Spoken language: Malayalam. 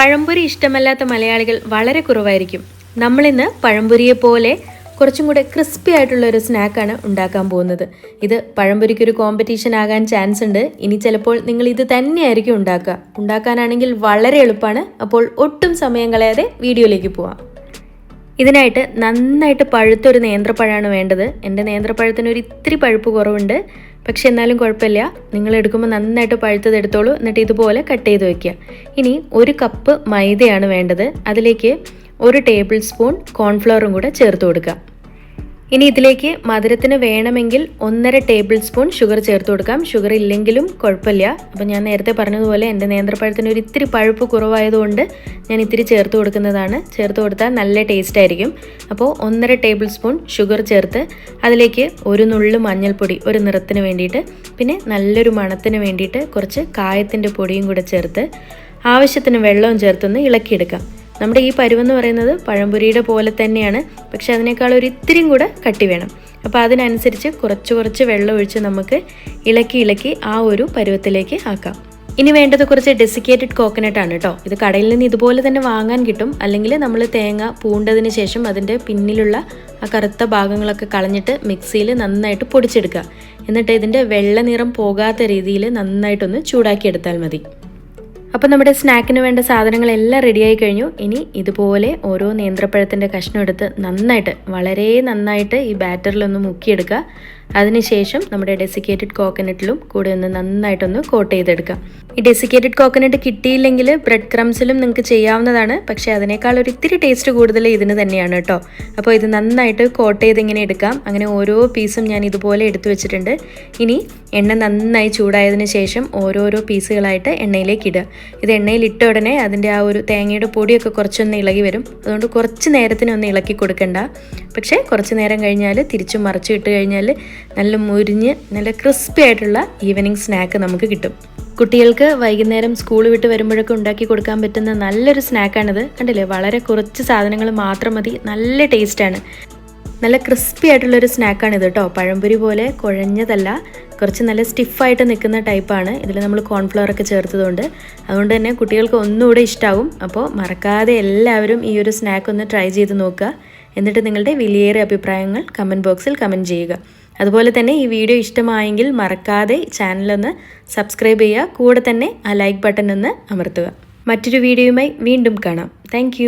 പഴംപൊരി ഇഷ്ടമല്ലാത്ത മലയാളികൾ വളരെ കുറവായിരിക്കും. നമ്മളിന്ന് പഴംപൊരിയെ പോലെ കുറച്ചും കൂടെ ക്രിസ്പി ആയിട്ടുള്ള ഒരു സ്നാക്കാണ് ഉണ്ടാക്കാൻ പോകുന്നത്. ഇത് പഴംപൊരിക്ക് ഒരു കോമ്പറ്റീഷൻ ആകാൻ ചാൻസ് ഉണ്ട്. ഇനി ചിലപ്പോൾ നിങ്ങൾ ഇത് തന്നെയായിരിക്കും ഉണ്ടാക്കുക. ഉണ്ടാക്കാനാണെങ്കിൽ വളരെ എളുപ്പമാണ്. അപ്പോൾ ഒട്ടും സമയം കളയാതെ വീഡിയോയിലേക്ക് പോവാം. ഇതിനായിട്ട് നന്നായിട്ട് പഴുത്തൊരു നേന്ത്രപ്പഴമാണ് വേണ്ടത്. എന്റെ നേന്ത്രപ്പഴത്തിന് ഒരു ഇത്തിരി പഴുപ്പ് കുറവുണ്ട്. പക്ഷെ എന്നാലും കുഴപ്പമില്ല. നിങ്ങൾ എടുക്കുമ്പോൾ നന്നായിട്ട് പഴുത്തത് എടുത്തോളൂ. എന്നിട്ട് ഇതുപോലെ കട്ട് ചെയ്ത് വെക്കുക. ഇനി ഒരു കപ്പ് മൈദയാണ് വേണ്ടത്. അതിലേക്ക് ഒരു ടേബിൾ സ്പൂൺ കോൺഫ്ലവറും കൂടെ ചേർത്ത് കൊടുക്കുക. ഇനി ഇതിലേക്ക് മധുരത്തിന് വേണമെങ്കിൽ ഒന്നര ടേബിൾ സ്പൂൺ ഷുഗർ ചേർത്ത് കൊടുക്കാം. ഷുഗർ ഇല്ലെങ്കിലും കുഴപ്പമില്ല. അപ്പോൾ ഞാൻ നേരത്തെ പറഞ്ഞതുപോലെ എന്റെ നേന്ത്രപ്പഴത്തിന് ഒരു ഇത്തിരി പഴുപ്പ് കുറവായതുകൊണ്ട് ഞാൻ ഇത്തിരി ചേർത്ത് കൊടുക്കുന്നതാണ്. ചേർത്ത് കൊടുത്താൽ നല്ല ടേസ്റ്റ് ആയിരിക്കും. അപ്പോൾ ഒന്നര ടേബിൾ സ്പൂൺ ഷുഗർ ചേർത്ത് അതിലേക്ക് ഒരു നുള്ള് മഞ്ഞൾപ്പൊടി ഒരു നിറത്തിന് വേണ്ടിയിട്ട് പിന്നെ നല്ലൊരു മണത്തിന് വേണ്ടിയിട്ട് കുറച്ച് കായത്തിന്റെ പൊടിയും കൂടെ ചേർത്ത് ആവശ്യത്തിന് വെള്ളവും ചേർത്തൊന്ന് ഇളക്കിയെടുക്കാം. നമ്മുടെ ഈ പരുവെന്ന് പറയുന്നത് പഴംപൊരിയുടെ പോലെ തന്നെയാണ്. പക്ഷെ അതിനേക്കാൾ ഒരു ഇത്തിരിയും കൂടെ കട്ടി വേണം. അപ്പോൾ അതിനനുസരിച്ച് കുറച്ച് കുറച്ച് വെള്ളം ഒഴിച്ച് നമുക്ക് ഇളക്കി ഇളക്കി ആ ഒരു പരുവത്തിലേക്ക് ആക്കാം. ഇനി വേണ്ടത് കുറച്ച് ഡെസിക്കേറ്റഡ് കോക്കനട്ട് ആണ് കേട്ടോ. ഇത് കടയിൽ നിന്ന് ഇതുപോലെ തന്നെ വാങ്ങാൻ കിട്ടും. അല്ലെങ്കിൽ നമ്മൾ തേങ്ങ പൂണ്ടതിന് ശേഷം അതിന്റെ പിന്നിലുള്ള ആ കറുത്ത ഭാഗങ്ങളൊക്കെ കളഞ്ഞിട്ട് മിക്സിയിൽ നന്നായിട്ട് പൊടിച്ചെടുക്കുക. എന്നിട്ട് ഇതിന്റെ വെള്ള നിറം പോകാത്ത രീതിയിൽ നന്നായിട്ടൊന്ന് ചൂടാക്കിയെടുത്താൽ മതി. അപ്പോൾ നമ്മുടെ സ്നാക്കിന് വേണ്ട സാധനങ്ങളെല്ലാം റെഡിയായി കഴിഞ്ഞു. ഇനി ഇതുപോലെ ഓരോ നേന്ത്രപ്പഴത്തിന്റെ കഷ്ണം എടുത്ത് നന്നായിട്ട് വളരെ നന്നായിട്ട് ഈ ബാറ്ററിലൊന്ന് മുക്കിയെടുക്കുക. അതിനുശേഷം നമ്മുടെ ഡെസിക്കേറ്റഡ് കോക്കനട്ടിലും കൂടെ ഒന്ന് നന്നായിട്ടൊന്ന് കോട്ട് ചെയ്തെടുക്കാം. ഈ ഡെസിക്കേറ്റഡ് കോക്കനട്ട് കിട്ടിയില്ലെങ്കിൽ ബ്രെഡ് ക്രംസിലും നിങ്ങൾക്ക് ചെയ്യാവുന്നതാണ്. പക്ഷേ അതിനേക്കാൾ ഒരു ഇത്തിരി ടേസ്റ്റ് കൂടുതൽ ഇതിന് തന്നെയാണ് കേട്ടോ. അപ്പോൾ ഇത് നന്നായിട്ട് കോട്ട് ചെയ്ത് ഇങ്ങനെ എടുക്കാം. അങ്ങനെ ഓരോ പീസും ഞാൻ ഇതുപോലെ എടുത്തു വെച്ചിട്ടുണ്ട്. ഇനി എണ്ണ നന്നായി ചൂടായതിനു ശേഷം ഓരോരോ പീസുകളായിട്ട് എണ്ണയിലേക്ക് ഇടുക. ഇത് എണ്ണയിൽ ഇട്ട ഉടനെ അതിന്റെ ആ ഒരു തേങ്ങയുടെ പൊടിയൊക്കെ കുറച്ചൊന്ന് ഇളകി വരും. അതുകൊണ്ട് കുറച്ച് നേരത്തിനൊന്ന് ഇളക്കി കൊടുക്കണ്ട. പക്ഷേ കുറച്ച് നേരം കഴിഞ്ഞാൽ തിരിച്ചും മറിച്ചു ഇട്ട് കഴിഞ്ഞാൽ നല്ല മുരിഞ്ഞ് നല്ല ക്രിസ്പി ആയിട്ടുള്ള ഈവനിങ് സ്നാക്ക് നമുക്ക് കിട്ടും. കുട്ടികൾക്ക് വൈകുന്നേരം സ്കൂൾ വിട്ട് വരുമ്പോഴൊക്കെ ഉണ്ടാക്കി കൊടുക്കാൻ പറ്റുന്ന നല്ലൊരു സ്നാക്കാണിത് കണ്ടില്ലേ? വളരെ കുറച്ച് സാധനങ്ങൾ മാത്രം മതി. നല്ല ടേസ്റ്റാണ് നല്ല ക്രിസ്പി ആയിട്ടുള്ളൊരു സ്നാക്കാണിത് കേട്ടോ പഴംപൊരി പോലെ കുഴഞ്ഞതല്ല. കുറച്ച് നല്ല സ്റ്റിഫായിട്ട് നിൽക്കുന്ന ടൈപ്പാണ് ഇതിൽ നമ്മൾ കോൺഫ്ലവർ ഒക്കെ ചേർത്തതുകൊണ്ട്. അതുകൊണ്ട് തന്നെ കുട്ടികൾക്ക് ഒന്നുകൂടെ ഇഷ്ടമാവും അപ്പോൾ മറക്കാതെ എല്ലാവരും ഈ ഒരു സ്നാക്ക് ഒന്ന് ട്രൈ ചെയ്ത് നോക്കുക. എന്നിട്ട് നിങ്ങളുടെ വിലയേറെ അഭിപ്രായങ്ങൾ കമന്റ് ബോക്സിൽ കമന്റ് ചെയ്യുക. അതുപോലെ തന്നെ ഈ വീഡിയോ ഇഷ്ടമായെങ്കിൽ മറക്കാതെ ചാനലൊന്ന് സബ്സ്ക്രൈബ് ചെയ്യുക. കൂടെ തന്നെ ആ ലൈക്ക് ബട്ടൺ ഒന്ന് അമർത്തുക. മറ്റൊരു വീഡിയോയുമായി വീണ്ടും കാണാം. താങ്ക്